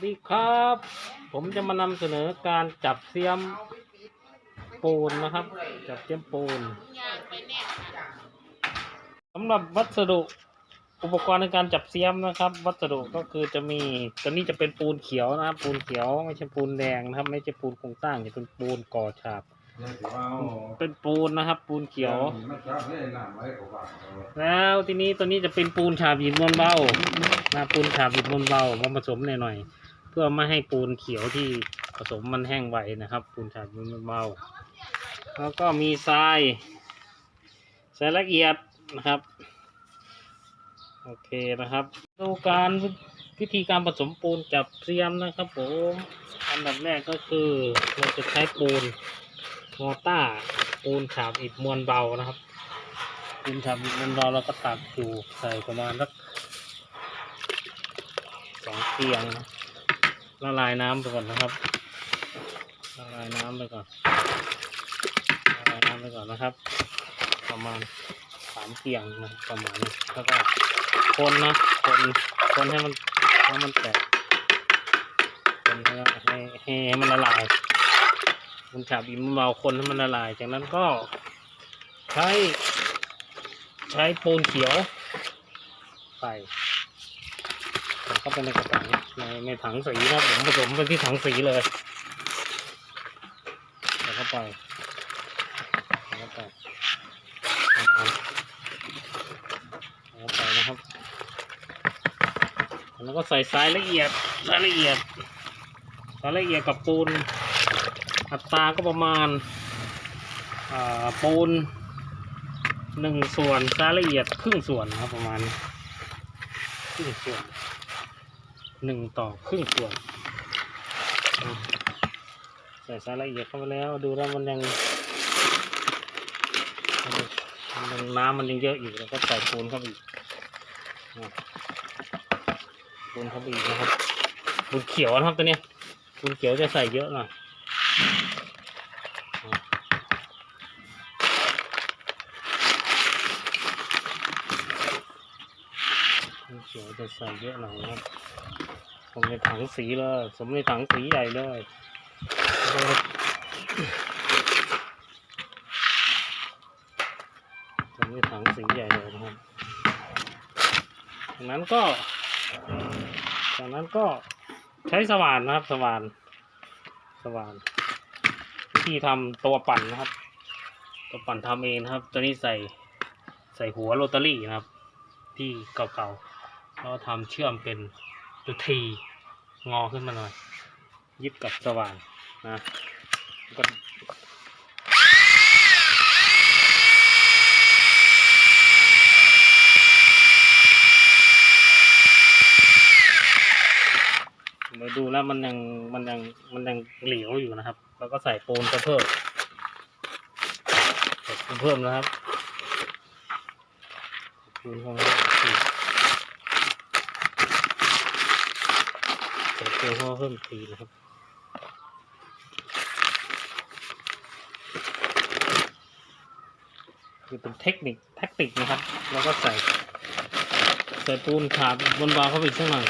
สวัสดีครับ ผมจะมานำเสนอการจับเสียมปูนนะครับ จับเสียมปูนสำหรับวัสดุอุปกรณ์ในการจับเสียมนะครับ วัสดุก็คือจะมีตัวนี้จะเป็นปูนเขียวนะครับ ปูนเขียวไม่ใช่ปูนแดงนะครับ ไม่ใช่ปูนโครงสร้างจะเป็นปูนก่อฉาบเป็นปูนนะครับ ปูนเขียว แล้วทีนี้ตัวนี้จะเป็นปูนฉาบหินมวลเบานะปูนฉาบหินมวลเบามาผสมหน่อยๆ เพื่อไม่ให้ปูนเขียวที่ผสมมันแห้งไวนะครับ ปูนฉาบหินมวลเบาแล้วก็มีทรายทรายละเอียดนะครับโอเคนะครับ ดูการวิธีการผสมปูนจับเสียมนะครับผมอันดับแรกก็คือเราจะใช้ปูนมอต้าปูนฉาบอิฐมวลเบานะครับปูนฉาบอิฐมวลเบาเราก็ตักอยู่ใส่ประมาณสักสองเตียงนะ ละลายน้ำไปก่อนนะครับละลายน้ำไปก่อนละลายน้ำไปก่อนนะครับ ประมาณสามเตียงนะประมาณนี้แล้วก็คนนะคนคนให้มันให้มันแตกคนให้ให้ให้ให้มันละลายปูนฉาบอิมเบาคนให้มันละลาย จากนั้นก็ใช้ ใช้ปูนเขียวใส่ใส่ เข้าไปในกระถางในในถังสีนะผมผสมไปที่ถังสีเลยใส่เข้าไปใส่เข้าไปใส่เข้าไปนะครับแล้วก็ใส่ทรายละเอียดทรายละเอียดทรายละเอียดกับปูน อัตราก็ประมาณาปูนหนึ่งส่วนรายละเอียดครึ่งส่วนนะครับประมาณครึ่งส่วน หนึ่งต่อครึ่งส่วนใส่รายละเอียดเข้าไปแล้ว ดูแล้วมันยังมันน้ำมันยังเยอะอยู่แล้วก็ใส่ปูนเข้าไปอีกปูนเข้าไปอีกนะครับปูนเขียวนะครับตัวนี้ปูนเขียวจะใส่เยอะหน่อยปูนเขียวจะใส่เยอะหน่อยนะครับ ผมในถังสีเลยสมในถังสีใหญ่เลยผมในถังสีใหญ่เลยนะครับจากนั้นก็จากนั้นก็ใช้สว่านนะครับสว่านสว่านวิธีทำตัวปั่นนะครับ ตัวปั่นทำเองนะครับ ตัวนี้ใส่ใส่หัวโรตารี่นะครับ ที่เก่าๆแล้วทำเชื่อมเป็น ตัวที งอขึ้นมาหน่อยยึดกับสว่านนะก็มาดูแล้วมันยังมันยังมันยังเหลวอยู่นะครับ แล้วก็ใส่ปูนไปเพิ่มเพิ่มนะครับปูนเพิ่ม อีกใส่ตัวพ่อเพิ่มทีนะครับคือเป็นเทคนิคแทคติกนะครับ แล้วก็ใส่ใส่ปูนฉาบบนบาเข้าไปอีกสักหน่อย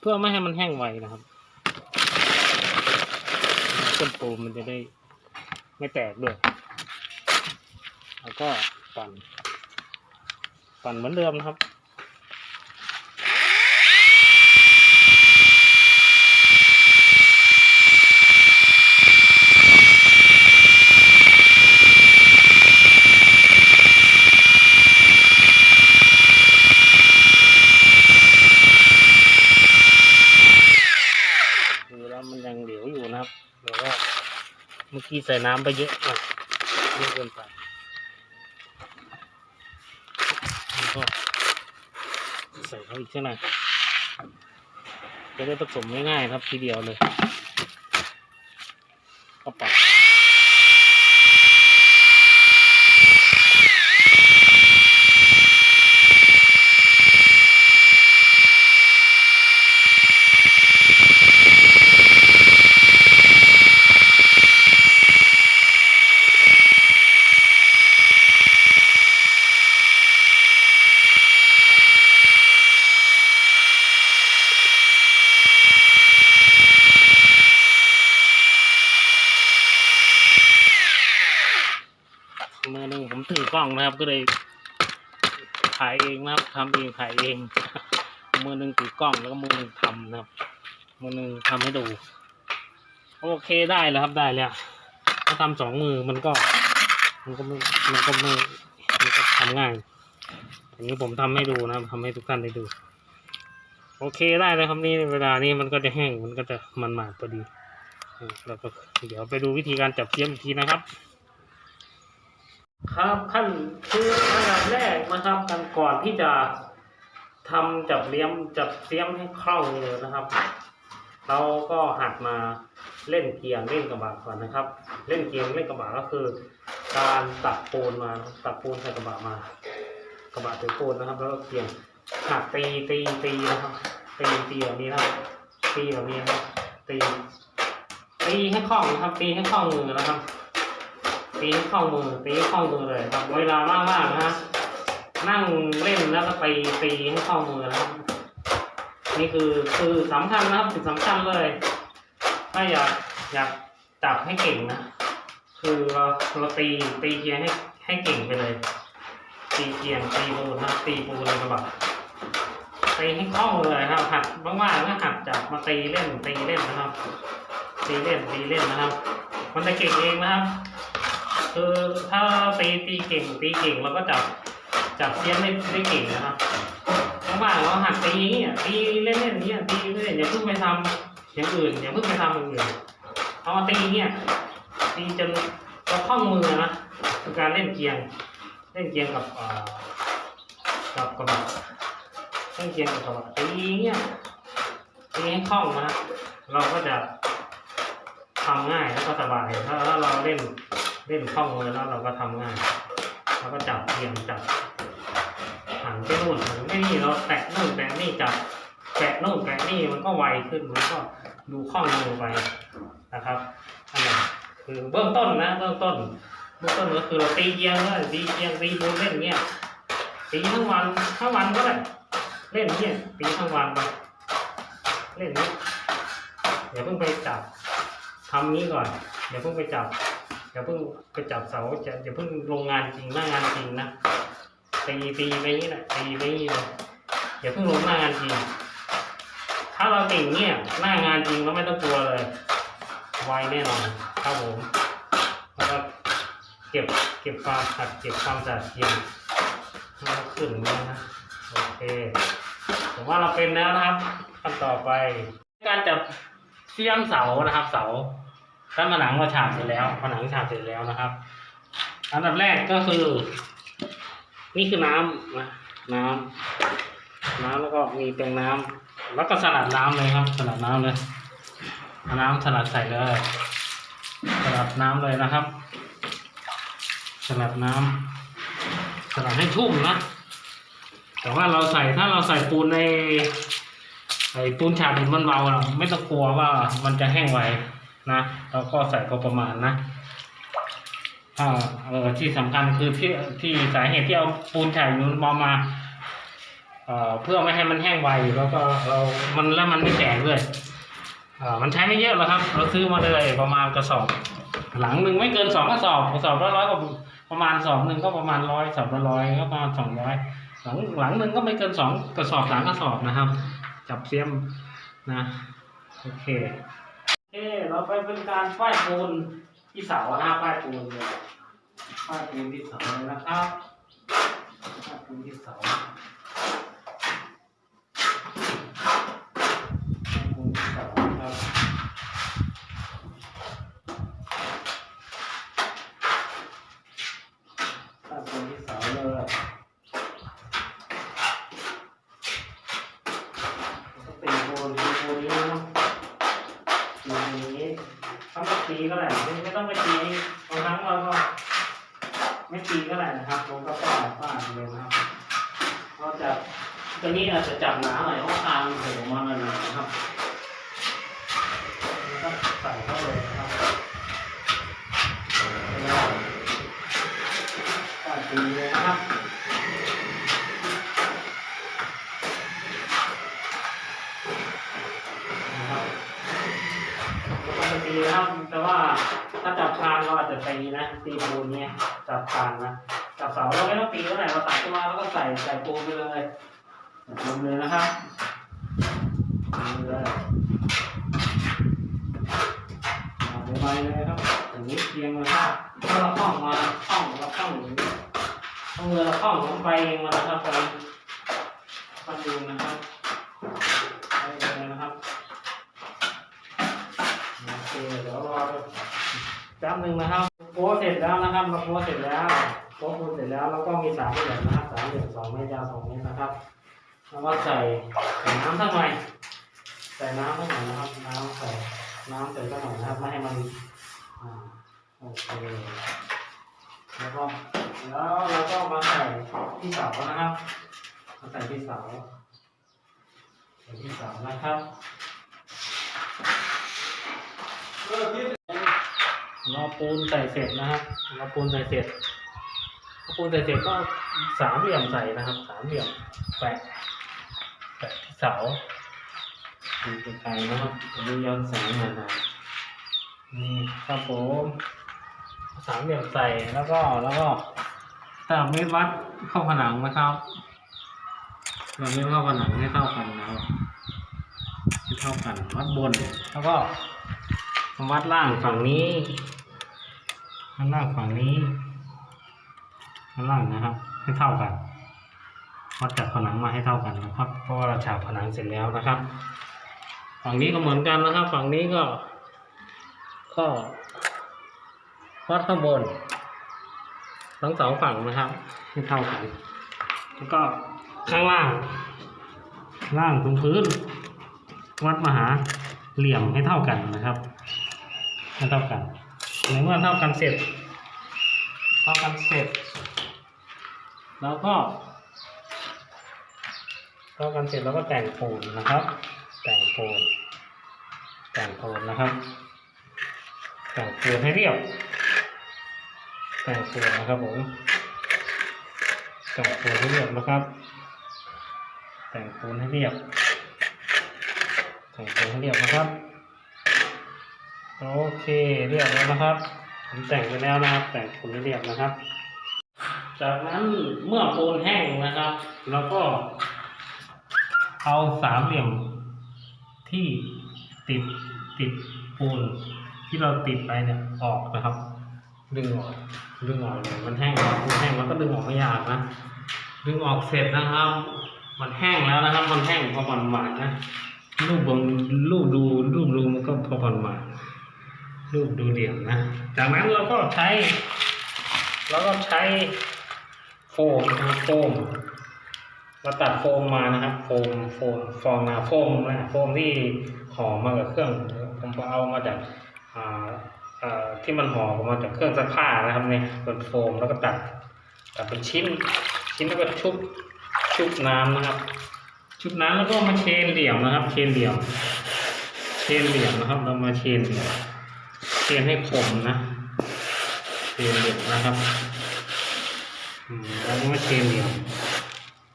เพื่อไม่ให้มันแห้งไวนะครับต้นปูนมันจะได้ไม่แตกด้วย แล้วก็ปั่น ปั่นเหมือนเดิมนะครับ ดูแล้วมันยังเหลวอยู่นะครับเดี๋ยวว่า พี่ใส่น้ำไปเยอะอะเยอะเกินไปแล้วก็ใส่เข้าอีกสักหน่อยจะได้ผสมง่ายๆครับทีเดียวเลย ผมถือกล้องนะครับ ก็เลยถ่ายเองนะครับทำเองถ่ายเอง มือหนึ่งถือกล้องแล้วก็มือหนึ่งทำนะครับ มือหนึ่งทำให้ดู โอเคได้แล้วครับได้แล้วถ้าทำสองมือมันก็ มันก็ไม่มันก็ไม่มันก็ทำง่ายอย่างนี้ผมทำให้ดูนะครับทำให้ทุกท่านได้ดู โอเคได้แล้วครับนี่เวลานี้มันก็จะแห้งมันก็จะมันหมาดพอดีแล้วก็เดี๋ยวไปดูวิธีการจับเสียมอีกทีนะครับ ครับขั้นคืออันดับแรกนะครับกันก่อนที่จะทำจับเลี้ยมจับเสียมให้คล่องเลยนะครับ เราก็หัดมาเล่นเกียงเล่นกระบะก่อนนะครับ เล่นเกียงเล่นกระบะก็คือ การตักปูนมาตักปูนใส่กระบะมา กระบะถือปูนนะครับ แล้วก็เกียงหักตีตีตีนะครับตีตีแบบนี้นะครับตีแบบนี้นะครับตีตีให้คล่องนะครับตีให้คล่องมือนะครับ ตีให้คล่องมือตีให้คล่องมือเลยครับเวลาว่างๆนะฮะนั่งเล่นแล้วก็ตีตีให้คล่องมือนะครับนี่คือคือสำคัญนะครับสิ่งสำคัญเลย ถ้าอยากอยากจับให้เก่งนะคือเราเราตีตีเกียร์ให้ให้เก่งไปเลย ตีเกียร์ตีปูนนะตีปูนเลยกระบะตีให้คล่องเลยครับหัดว่างๆก็หัดจับมาตีเล่นตีเล่นนะครับ ตีเล่นตีเล่นนะครับ มันจะเก่งเองนะครับ คือถ้าตีตีเก่งตีเก่งเราก็จับจับเสียมได้ได้เก่งนะครับว่างๆเราหัดตีอย่างเงี้ยตีเล่นๆอย่างเงี้ตีเล่นๆอย่าเพิ่งไปทำอย่างอื่นอย่าเพิ่งไปทำอย่างอื่นเอามาตีเงี้ยตีจนเราคล่องมือนะคือการเล่นเกียง เล่นเกียงกับกับกระบะเล่นเกียงกับกระบะตีเงี้ยตีให้คล่องนะเราก็จะทำง่ายแล้วก็สบายถ้าถ้าเราเล่น เล่นคล่องมือแล้วเราก็ทำง่ายเราก็จับเกียงจับหันไปนู่นหันไปนี่เราแตะนู่นแตะนี่จับแตะนู่นแตะนี่มันก็ไวขึ้นมันก็ดูคล่องมือไปนะครับอันนี้คือเบื้องต้นนะเบื้องต้นเบื้องต้นก็คือเราตีเกียงเลยตีเกียงตีบูนเล่นเงี้ยตีทั้งวันทั้งวันก็ได้เล่นเงี้ยตีทั้งวันไปเล่นนี้อย่าเพิ่งไปจับทำนี้ก่อนอย่าเพิ่งไปจับ อย่าเพิ่งไปจับเสาจะอย่าเพิ่งลงงานจริงหน้างานจริงนะตีตีไปนี่แหละตีไปนี่เลยอย่าเพิ่งลงหน้างานจริง ถ้าเราเก่งเนี่ยหน้างานจริงเราไม่ต้องกลัวเลยไวแน่นอนครับผมแล้วก็เก็บเก็บความขัดเก็บความสะอาดเทียมให้มันขึ้นมานะโอเคผมว่าเราเป็นแล้วนะครับขั้นต่อไป การจับเสียมเสานะครับเสา ด้านผนังเราฉาบเสร็จแล้วผนังฉาบเสร็จแล้วนะครับ อันดับแรกก็คือ นี่คือน้ำนะน้ำน้ำแล้วก็มีแปรงน้ำแล้วก็สลัดน้ำเลยครับ สลัดน้ำเลยน้ำสลัดใส่เลยสลัดน้ำเลยนะครับ สลัดน้ำสลัดให้ชุ่มนะ แต่ว่าเราใส่ถ้าเราใส่ปูนในใส่ปูนฉาบดินมันเบาอะไม่ต้องกลัวว่ามันจะแห้งไว นะเราก็ใส่พอประมาณนะอ่าเออที่สำคัญคือที่ที่สาเหตุที่เอาปูนฉาบดินมันมาเอ่อเพื่อไม่ให้มันแห้งไวแล้วก็เรามันแล้วมันไม่แตกด้วยอ่ามันใช้ไม่เยอะหรอกครับ เราซื้อมาเลยประมาณกระสอบ หลังหนึ่งไม่เกินสองกระสอบกระสอบละร้อยก็ประมาณสอบหนึ่งก็ประมาณร้อยสอบละร้อยก็ประมาณสองร้อยหลังหลังหนึ่งก็ไม่เกินสองกระสอบสามกระสอบนะครับ จับเสียมนะโอเค เคเราไปเป็นการป้ายปูนที่เสาหน้าป้ายปูนเลยป้ายปูนที่เสาเลยนะครับป้ายปูนที่เสาป้ายปูนที่เสานะครับ ตั้งตรงที่เสาเลยก็ตีโบนตีโบนนี้เนาะตีอย่างนี้ถ้าไม่ตีก็ได้ไม่ไม่ต้องไปตีบางครั้งเราก็ไม่ตีก็ได้ นะครับผมก็ฟาดฟาดเลยนะครับเราจะตัวนี้อาจจะจับหนาหน่อยเพราะว่าทางโผล่มาหน่ ไปเลยครับอย่างนี้เพียงเลยครับถ้าเราคล้องมาคล้องเราคล้องอย่างนี้เอามือเราคล้องลงไปเองมานะครับไปมาดูนะครับไปเลยนะครับโอเคเดี๋ยวรอแป๊บหนึ่งนะครับโพสเสร็จแล้วนะครับเราโพสเสร็จแล้วโพสเสร็จแล้วแล้วก็มีสามเหลี่ยมนะครับสามเหลี่ยมสองเมตรยาวสองเมตรนะครับแล้วก็ใส่ใส่น้ำสักหน่อยใส่น้ำสักหน่อยนะครับน้ำใส่ น้ำใส่สักหน่อยนะครับไม่ให้มันอ่าโอเคแล้วก็แล้วเราก็มาใส่ที่เสานะครับมาใส่ที่เสาใส่ที่เสานะครับเราปูนใส่เสร็จนะครับเราปูนใส่เสร็จปูนใส่เสร็จก็สามเหลี่ยมใส่นะครับสามเหลี่ยมแปะแปะที่เสา ดูไกลๆนะครับดูย้อนแสงหน่อยนะนี่ครับผมสามเหลี่ยมใส่แล้วก็แล้วก็ตามเมตรวัดเข้าผนังนะครับเราไม่เข้าผนังให้เท่ากันนะครับให้เท่ากันวัดบน แล้วก็วัดล่างฝั่งนี้วัดล่างฝั่งนี้วัดล่างนะครับ ให้เท่ากันวัดจากผนังมาให้เท่ากันนะครับ เพราะว่าเราฉาบผนังเสร็จแล้วนะครับ ฝั่งนี้ก็เหมือนกันนะครับ ฝั่งนี้ก็ ก็วัดข้างบน ทั้งสองฝั่งนะครับให้เท่ากัน แล้วก็ข้างล่าง ล่างตรงพื้น วัดมหาเหลี่ยมให้เท่ากันนะครับให้เท่ากันในเมื่อเท่ากันเสร็จ เท่ากันเสร็จ แล้วก็เท่ากันเสร็จแล้วก็แต่งปูนนะครับ แต่งปูน แต่งปูนนะครับแต่งปูนให้เรียบแต่งปูนนะครับผมแต่งปูนให้เรียบนะครับ แต่งปูนให้เรียบแต่งปูนให้เรียบนะครับโอเคเรียบแล้วนะครับผมแต่งไปแล้วนะครับ แต่งปูนให้เรียบนะครับ จากนั้นเมื่อปูนแห้งนะครับเราก็ เอาสามเหลี่ยมที่ติด ติดปูนที่เราติดไปเนี่ยออกนะครับ ดึงออกดึงออกเลยมันแห้งแล้วปูนแห้งมันก็ดึงออกไม่ยากนะดึงออกเสร็จนะครับ มันแห้งแล้วนะครับ มันแห้งพอมันหมาดนะรูปบนรูปดูรูปดูมันก็พอมันหมาดรูปดูเหลี่ยมนะ จากนั้นเราก็ใช้เราก็ใช้โฟมนะครับโฟมเราตัดโฟมมานะครับ โฟมโฟมฟองนาโฟมนะโฟมที่ห่อมากับเครื่อง ผมก็เอามาจากที่มันห่อมาจากเครื่องซักผ้านะครับเนี่ยเป็นโฟมแล้วก็ตัดตัดเป็นชิ้น ชิ้นแล้วก็ชุบชุบน้ำนะครับ ชุบน้ำแล้วก็มาเชนเหลี่ยมนะครับ เชนเหลี่ยม เชนเหลี่ยมนะครับ เรามาเชนเหลี่ยมเชนให้คมนะเชนเหลี่ยมนะครับแล้วก็มาเชนเหลี่ยม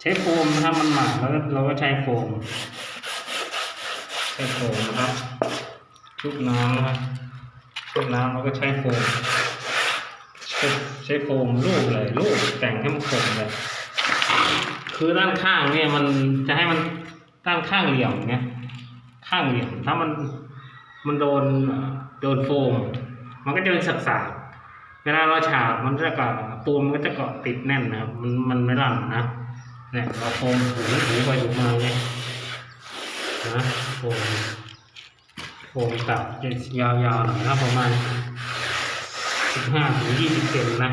ใช้โฟมนะครับมันหมาดแล้วก็เราก็ใช้โฟมใช้โฟมนะครับ ชุบน้ำนะครับชุบน้ำเราก็ใช้โฟมใช้โฟมลูบเลยลูบแต่งให้มันคมเลยคือด้านข้างเนี่ยมันจะให้มันด้านข้างเหลี่ยมเนี่ยข้างเหลี่ยมถ้ามันมันโดนโดนโฟม มันก็จะเป็นสักๆเวลาเราฉาบมันจะเกาะปูนมันก็จะเกาะติดแน่นนะครับมันมันไม่รั่นนะเนี่ยเราโฟมถูถูไปถูมาเนี่ยนะโฟม โฟมตัดจะยาวๆหน่อยนะประมาณสิบห้าถึงยี่สิบเซนนะ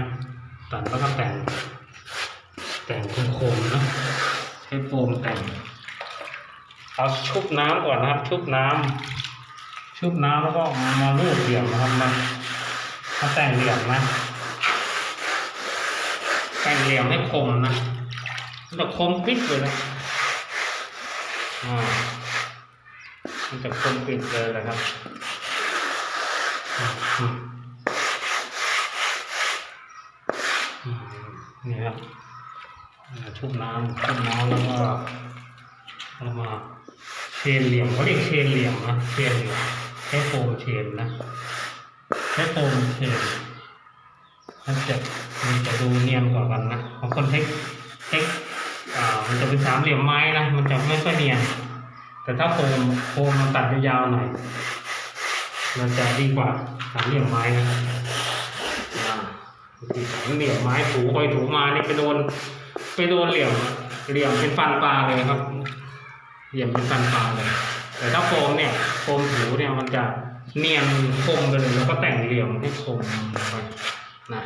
ตัดแล้วก็แต่ง แต่งคมๆนะใช้โฟมแต่งเอาชุบน้ำก่อนนะครับ ชุบน้ำชุบน้ำแล้วก็มาลูบเหลี่ยมนะครับมามาแต่งเหลี่ยมนะ แต่งเหลี่ยมให้คมนะมันจะคมกริบเลยนะอ่า มันจะคมกริบเลยนะครับอืมอืมอืมนี่ครับอ่าชุบน้ำชุบน้ำแล้วก็เอามาเชนเหลี่ยมเขาเรียกเชนเหลี่ยมนะเชนเหลี่ยมใช้โฟมเชนนะใช้โฟมเชนมันจะมันจะดูเนียนกว่ากันนะบางคนเทคเทคอ่ามันจะเป็นสามเหลี่ยมไม้นะมันจะไม่ค่อยเนียน แต่ถ้าโฟมโฟมมันตัดยาวๆหน่อยมันจะดีกว่าสามเหลี่ยมไม้นะอ่าบางทีสามเหลี่ยมไม้ถูไปถูมานี่ไปโดนไปโดนเหลี่ยมเหลี่ยมเป็นฟันปลาเลยครับ เหลี่ยมเป็นฟันปลาเลย แต่ถ้าโฟมเนี่ยโฟมผิวเนี่ยมันจะเนียนคมไปเลยแล้วก็แต่งเหลี่ยมให้คมไปนะ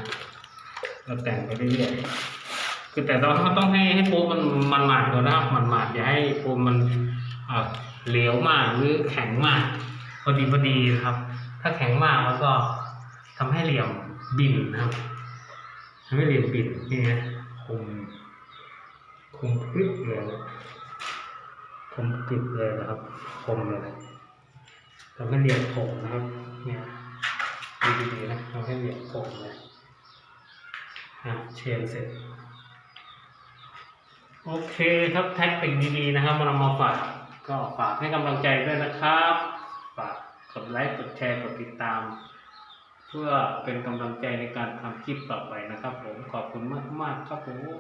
เราแต่งไปเรื่อยๆคือแต่เราต้องให้ให้โฟมมันมันหมาดก่อนนะครับมันหมาดอย่าให้โฟมมัน เหลวมากหรือแข็งมากพอดีพอดีครับ ถ้าแข็งมากแล้วก็ทำให้เหลี่ยมบินนะครับทำให้เหลี่ยมบินนี่ไงคมคมปึ๊บเลยนะคมกริบเลยนะครับคมเลยทำให้เหลี่ยมคมนะครับ เนี่ยดูดีๆนะทำให้เหลี่ยมคมเลยอะเชนเสร็จโอเคครับแท็กติกดีๆนะครับมานมาฝาก ก็ฝากให้กำลังใจด้วยนะครับ ฝากกดไลค์กดแชร์กดติดตาม เพื่อเป็นกำลังใจในการทำคลิปต่อไปนะครับ ผมขอบคุณมากๆครับผม